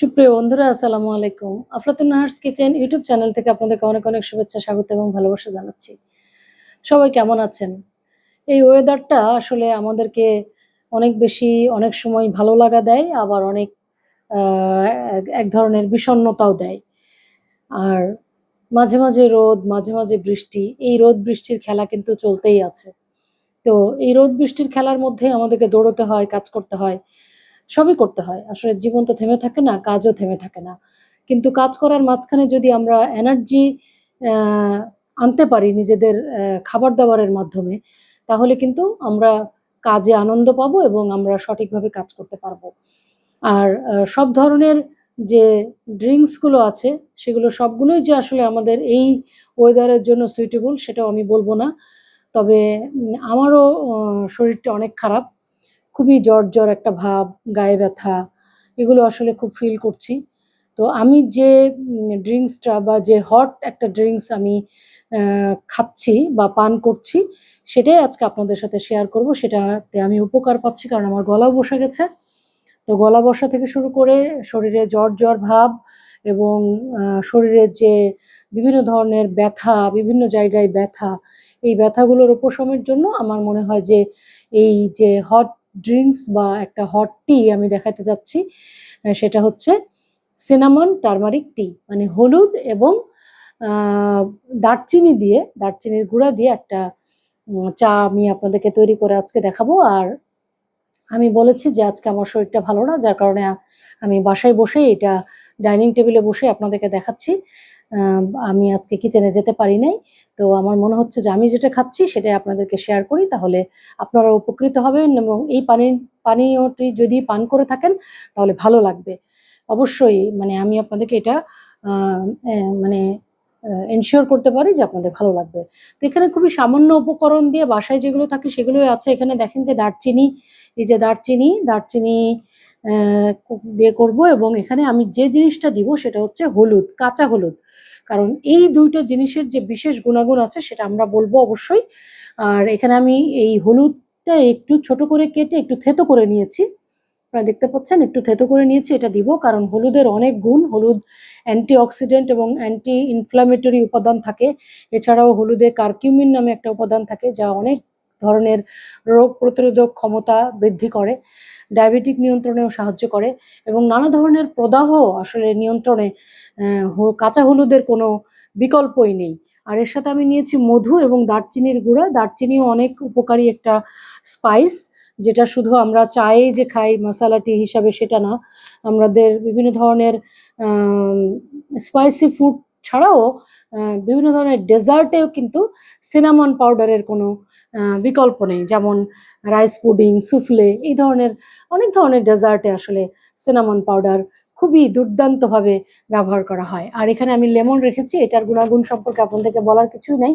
সুপ্রিয় বন্ধুরা, আসসালামু আলাইকুম। Aflatun Nahar's kitchen YouTube channel থেকে আপনাদেরকে অনেক অনেক শুভেচ্ছা, স্বাগত এবং ভালোবাসা জানাচ্ছি। সবাই কেমন আছেন? এই ওয়েদারটা আসলে আমাদেরকে অনেক বেশি, অনেক সময় ভালো লাগা দেয়, আবার অনেক এক- ধরনের বিষণ্ণতাও দেয়। আর মাঝে মাঝে রোদ, মাঝে মাঝে বৃষ্টি, এই রোদ বৃষ্টির খেলা কিন্তু চলতেই আছে। তো এই রোদ বৃষ্টির খেলার মধ্যে আমাদেরকে দৌড়তে হয়, কাজ করতে হয়। সবই করতে হয়। আসলে জীবন তো থেমে থাকে না, কাজও থেমে থাকে না। কিন্তু কাজ করার মাঝখানে যদি আমরা এনার্জি আনতে পারি নিজেদের খাবার দাবারের মাধ্যমে, তাহলে কিন্তু আমরা কাজে আনন্দ পাবো এবং আমরা সঠিকভাবে কাজ করতে পারব। আর সব ধরনের যে ড্রিঙ্কসগুলো আছে, সেগুলো সবগুলোই যে আসলে আমাদের এই ওয়েদারের জন্য সুইটেবল সেটাও আমি বলব না। তবে আমারও শরীরটা অনেক খারাপ। খুবই জ্বর জ্বর একটা ভাব, গায়ে ব্যথা, এগুলো আসলে খুব ফিল করছি। তো আমি যে ড্রিঙ্কসটা বা যে হট একটা ড্রিঙ্কস আমি খাচ্ছি বা পান করছি, সেটাই আজকে আপনাদের সাথে শেয়ার করব। সেটাতে আমি উপকার পাচ্ছি কারণ আমার গলাও বসে গেছে। তো গলা বসা থেকে শুরু করে শরীরে জ্বর জ্বর ভাব এবং শরীরের যে বিভিন্ন ধরনের ব্যথা, বিভিন্ন জায়গায় ব্যথা, এই ব্যথাগুলোর উপশমের জন্য আমার মনে হয় যে, এই যে হট ড্রিঙ্কস বা একটা হট টি আমি দেখাতে যাচ্ছি সেটা হচ্ছে সিনামন টারমারিক টি মানে হলুদ এবং দারচিনি দিয়ে, দারচিনির গুঁড়া দিয়ে একটা চা আমি আপনাদেরকে তৈরি করে আজকে দেখাবো। আর আমি বলেছি যে আজকে আমার শরীরটা ভালো না, যার কারণে আমি বাসায় বসে এটা ডাইনিং টেবিলে বসে আপনাদেরকে দেখাচ্ছি। আমি আজকে কিচেনে যেতে পারি নাই। তো আমার মনে হচ্ছে যে আমি যেটা খাচ্ছি সেটাই আপনাদেরকে শেয়ার করি। তাহলে আপনারা উপকৃত হবেন এবং এই পানি পানীয়টি যদি পান করে থাকেন, তাহলে ভালো লাগবে। অবশ্যই মানে আমি আপনাদেরকে এটা মানে এনশিওর করতে পারি যে আপনাদের ভালো লাগবে। তো এখানে খুবই সামান্য উপকরণ দিয়ে বাসায় যেগুলো থাকে সেগুলোই আছে। এখানে দেখেন যে দারচিনি, এই যে দারচিনি দারচিনি দিয়ে করব এবং এখানে আমি যে জিনিসটা দিব সেটা হচ্ছে হলুদ, কাঁচা হলুদ। কারণ এই দুইটা জিনিসের যে বিশেষ গুণাগুণ আছে সেটা আমরা বলব অবশ্যই। আর এখানে আমি এই হলুদটা একটু ছোট করে কেটে একটু থেতো করে নিয়েছি। আপনারা দেখতে পাচ্ছেন, একটু থেতো করে নিয়েছি, এটা দিব কারণ হলুদের অনেক গুণ। হলুদ অ্যান্টিঅক্সিডেন্ট এবং অ্যান্টি ইনফ্ল্যামেটরি উপাদান থাকে। এছাড়াও হলুদে কার্কিউমিন নামে একটা উপাদান থাকে যা অনেক ধরনের রোগ প্রতিরোধক ক্ষমতা বৃদ্ধি করে। ডায়াবেটিক নিয়ন্ত্রণেও সাহায্য করে এবং নানা ধরনের প্রদাহ আসলে নিয়ন্ত্রণে কাঁচা হলুদের কোনো বিকল্পই নেই। আর এর সাথে আমি নিয়েছি মধু এবং দারচিনির গুঁড়া। দারচিনিও অনেক উপকারী একটা স্পাইস যেটা শুধু আমরা চায়ে যে খাই মশালা টি হিসাবে সেটা না, আমাদের বিভিন্ন ধরনের স্পাইসি ফুড ছাড়াও বিভিন্ন ধরনের ডেজার্টেও কিন্তু সিনামন পাউডারের কোনো বিকল্প নেই। যেমন রাইস পুডিং সুফলে এই ধরনের অনেক ধরনের ডেজার্টে আসলে সিনামন পাউডার খুবই দুর্দান্তভাবে ব্যবহার করা হয়। আর এখানে আমি লেমন রেখেছি, এটার গুণাগুণ সম্পর্কে আপনাদেরকে বলার কিছুই নাই।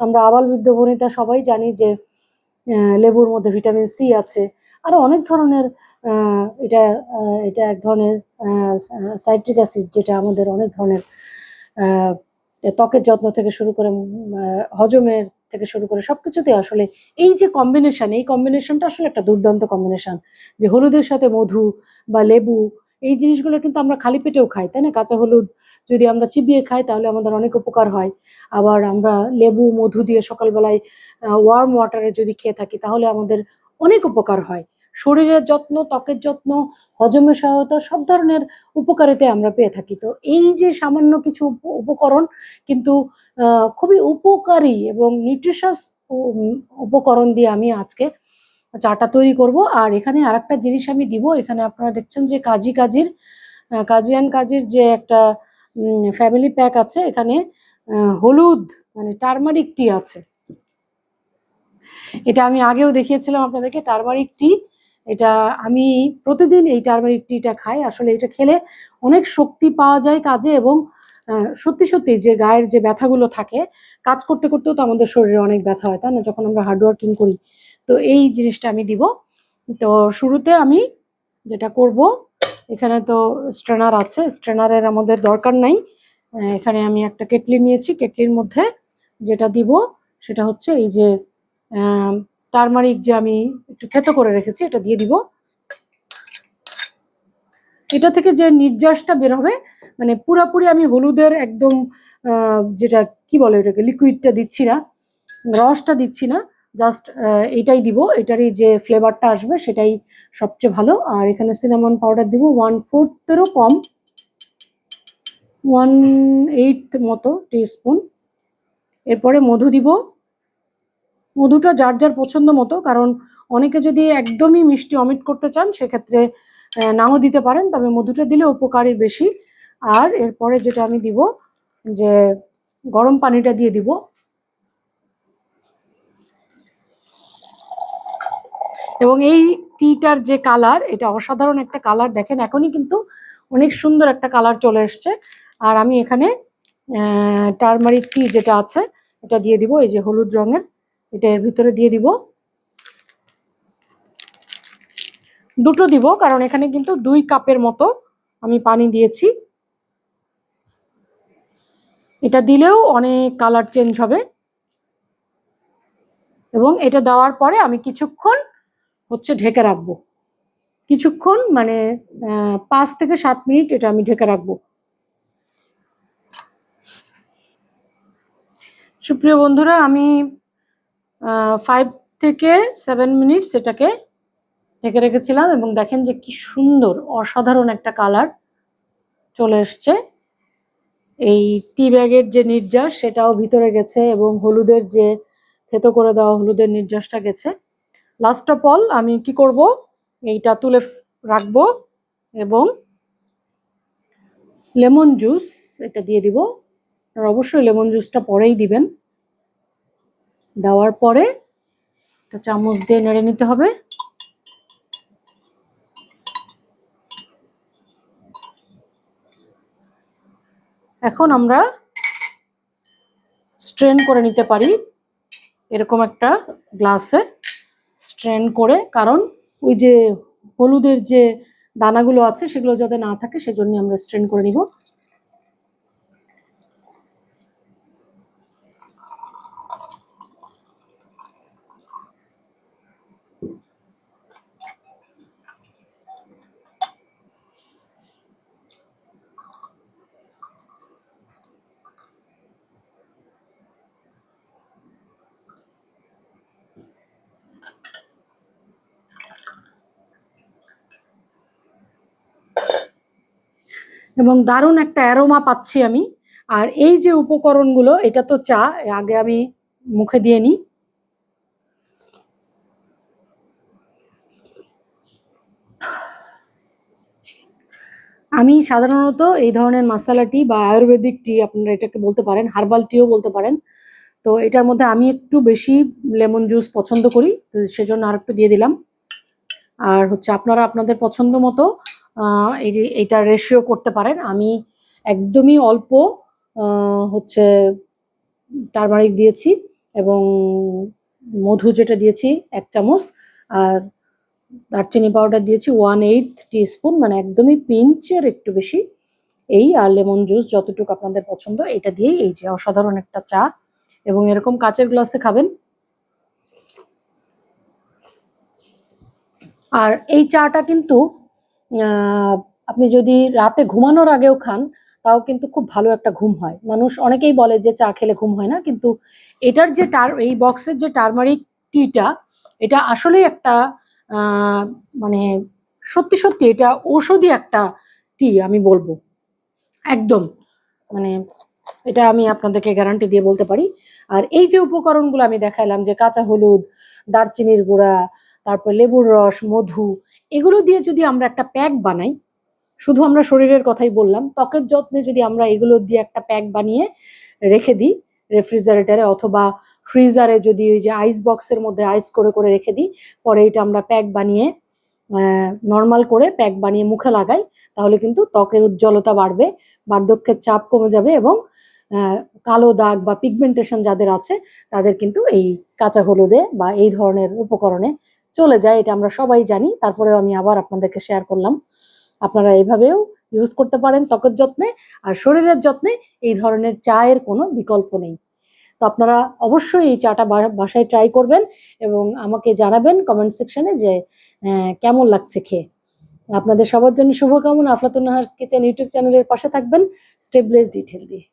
আমরা আবাল বৃদ্ধ বনিতা সবাই জানি যে লেবুর মধ্যে ভিটামিন সি আছে। আরও অনেক ধরনের এটা এটা এক ধরনের সাইট্রিক অ্যাসিড যেটা আমাদের অনেক ধরনের ত্বকের যত্ন থেকে শুরু করে হজমের থেকে শুরু করে সব কিছুতে আসলে এই যে কম্বিনেশন এই কম্বিনেশনটা আসলে একটা দুর্দান্ত কম্বিনেশন যে হলুদের সাথে মধু বা লেবু, এই জিনিসগুলো কিন্তু আমরা খালি পেটেও খাই, তাই না? কাঁচা হলুদ যদি আমরা চিবিয়ে খাই তাহলে আমাদের অনেক উপকার হয়। আবার আমরা লেবু, মধু দিয়ে সকালবেলায় ওয়ার্ম ওয়াটারে যদি খেয়ে থাকি তাহলে আমাদের অনেক উপকার হয়। শরীরের যত্ন ত্বকের যত্ন হজমের সহায়তা সব ধরনের উপকারিতা আমরা পেয়ে থাকি। তো এই যে সামান্য কিছু উপ- উপকরণ কিন্তু খুবই উপকারী এবং নিউট্রিশাস উপকরণ দিয়ে আমি আজকে চাটা তৈরি করব। আর এখানে আরেকটা জিনিস আমি দিব। এখানে আপনারা দেখছেন যে কাজী কাজির আহ, কাজী অ্যান্ড কাজির যে একটা ফ্যামিলি প্যাক আছে এখানে হলুদ মানে টারমারিক টি আছে। এটা আমি আগেও দেখিয়েছিলাম আপনাদেরকে টারমারিক টি এটা আমি প্রতিদিন এই টারমারিক টিটা খাই। আসলে এটা খেলে অনেক শক্তি পাওয়া যায় কাজে এবং সত্যি সত্যি যে গায়ের যে ব্যথাগুলো থাকে, কাজ করতে করতেও তো আমাদের শরীরে অনেক ব্যথা হয়, তাই না? যখন আমরা হার্ড ওয়ার্কিং করি, তো এই জিনিসটা আমি দিব। তো শুরুতে আমি যেটা করব, এখানে তো স্ট্রেনার আছে। স্ট্রেনারের আমাদের দরকার নাই। এখানে আমি একটা কেটলি নিয়েছি। কেটলির মধ্যে যেটা দিব, সেটা হচ্ছে এই যে টারমারিক যে আমি একটু থেতো করে রেখেছি, এটা দিয়ে দিব। এটা থেকে যে নির্যাসটা বের হবে মানে পুরাপুরি আমি হলুদের একদম যেটা কি বলে এটাকে লিকুইডটা দিচ্ছি না, রসটা দিচ্ছি না জাস্ট এটাই দিব। এটারই যে ফ্লেভারটা আসবে, সেটাই সবচেয়ে ভালো। আর এখানে সিনামন পাউডার দিব ওয়ান ফোর্থেরও কম ওয়ান এইট মতো টিস্পুন এরপরে মধু দিব মধুটা যার যার পছন্দ মতো, কারণ অনেকে যদি একদমই মিষ্টি অমিট করতে চান, সেক্ষেত্রে নাও দিতে পারেন, তবে মধুটা দিলে উপকারী বেশি। আর এরপরে যেটা আমি দিব, যে গরম পানিটা দিয়ে দিব। এবং এই টিটার যে কালার, এটা অসাধারণ একটা কালার, দেখেন এখনই কিন্তু অনেক সুন্দর একটা কালার চলে এসছে। আর আমি এখানে টারমারিক টি যেটা আছে, এটা দিয়ে দিব, এই যে হলুদ রঙের। এটা এর ভিতরে দিয়ে দিব। দুটো দিব, কারণ এখানে কিন্তু দুই কাপের মতো আমি পানি দিয়েছি। এটা দিলেও অনেক কালার চেঞ্জ হবে। এবং এটা দেওয়ার পরে আমি কিছুক্ষণ হচ্ছে ঢেকে রাখব। কিছুক্ষণ মানে পাঁচ থেকে সাত মিনিট এটা আমি ঢেকে রাখব। সুপ্রিয় বন্ধুরা, আমি ফাইভ থেকে সেভেন মিনিট সেটাকে ঢেকে রেখেছিলাম এবং দেখেন যে কি সুন্দর, অসাধারণ একটা কালার চলে এসছে। এই টি ব্যাগের যে নির্যাস, সেটাও ভিতরে গেছে এবং হলুদের যে থেতো করে দেওয়া হলুদের নির্যাসটা গেছে। লাস্ট অফ অল আমি কি করব? এইটা তুলে রাখব এবং লেমন জুস এটা দিয়ে দিব। আর অবশ্যই লেমন জুসটা পরেই দিবেন। দেওয়ার পরে একটা চামচ দিয়ে নেড়ে নিতে হবে। এখন আমরা স্ট্রেন করে নিতে পারি এরকম একটা গ্লাসে স্ট্রেন করে, কারণ ওই যে হলুদের যে দানাগুলো আছে সেগুলো যাতে না থাকে সেজন্য আমরা স্ট্রেন করে নিব। এবং দারুণ একটা অ্যারোমা পাচ্ছি আমি। আর এই যে উপকরণগুলো, এটা তো চা, আগে আমি মুখে দিয়ে নিই। আমি সাধারণত এই ধরনের মশালা টি বা আয়ুর্বেদিক টি আপনারা এটাকে বলতে পারেন হার্বাল টিও বলতে পারেন। তো এটার মধ্যে আমি একটু বেশি লেমন জুস পছন্দ করি, তো সেজন্য আর একটু দিয়ে দিলাম। আর হচ্ছে আপনারা আপনাদের পছন্দ মতো যে- রেশিও করতে পারেন। আমি একদমই অল্প হচ্ছে টারমারিক দিয়েছি এবং মধু যেটা দিয়েছি, এক চামচ। আর দারচিনি পাউডার দিয়েছি ওয়ান এইট টিস্পুন মানে একদমই পিঞ্চের একটু বেশি। এই আর লেমন জুস যতটুকু আপনাদের পছন্দ, এটা দিয়েই এই যে অসাধারণ একটা চা। এবং এরকম কাচের গ্লাসে খাবেন। আর এই চাটা কিন্তু আপনি যদি রাতে ঘুমানোর আগেও খান, তাও কিন্তু খুব ভালো একটা ঘুম হয়। মানুষ অনেকেই বলে যে চা খেলে ঘুম হয় না, কিন্তু এটার যে টার, এই বক্সের যে টার্মারিক টিটা, এটা আসলেই একটা মানে সত্যি সত্যি এটা ঔষধি একটা টি, আমি বলব। একদম। মানে এটা আমি আপনাদেরকে গ্যারান্টি দিয়ে বলতে পারি। আর এই যে উপকরণগুলো আমি দেখাইলাম, যে কাঁচা হলুদ, দারচিনির গুঁড়া, তারপর লেবুর রস, মধু এগুলো দিয়ে যদি আমরা একটা প্যাক বানাই, শুধু আমরা শরীরের কথাই বললাম, ত্বকের যত্নে যদি আমরা এগুলো দিয়ে একটা প্যাক বানিয়ে রেখে দিই রেফ্রিজারেটরে অথবা ফ্রিজারে যদি ওই যে আইস বক্সের মধ্যে আইস করে করে রেখে দিই, পরে এটা আমরা প্যাক বানিয়ে নর্মাল করে প্যাক বানিয়ে মুখে লাগাই, তাহলে কিন্তু ত্বকের উজ্জ্বলতা বাড়বে, বার্ধক্যের চাপ কমে যাবে এবং কালো দাগ বা পিগমেন্টেশন যাদের আছে, তাদের কিন্তু এই কাঁচা হলুদে বা এই ধরনের উপকরণে চলে যায়, এটা আমরা সবাই জানি। তারপরেও আমি আবার আপনাদেরকে শেয়ার করলাম। আপনারা এইভাবেও ইউজ করতে পারেন ত্বকের যত্নে আর শরীরের যত্নে এই ধরনের চায়ের কোনো বিকল্প নেই। তো আপনারা অবশ্যই এই চাটা বাসায় ট্রাই করবেন এবং আমাকে জানাবেন কমেন্ট সেকশনে যে কেমন লাগছে খেয়ে। আপনাদের সবার জন্য শুভকামনা। আফলাতুন নাহার্স কিচেন ইউটিউব চ্যানেলের পাশে থাকবেন। স্টেপ ব্লেস ডিটেল দিয়ে।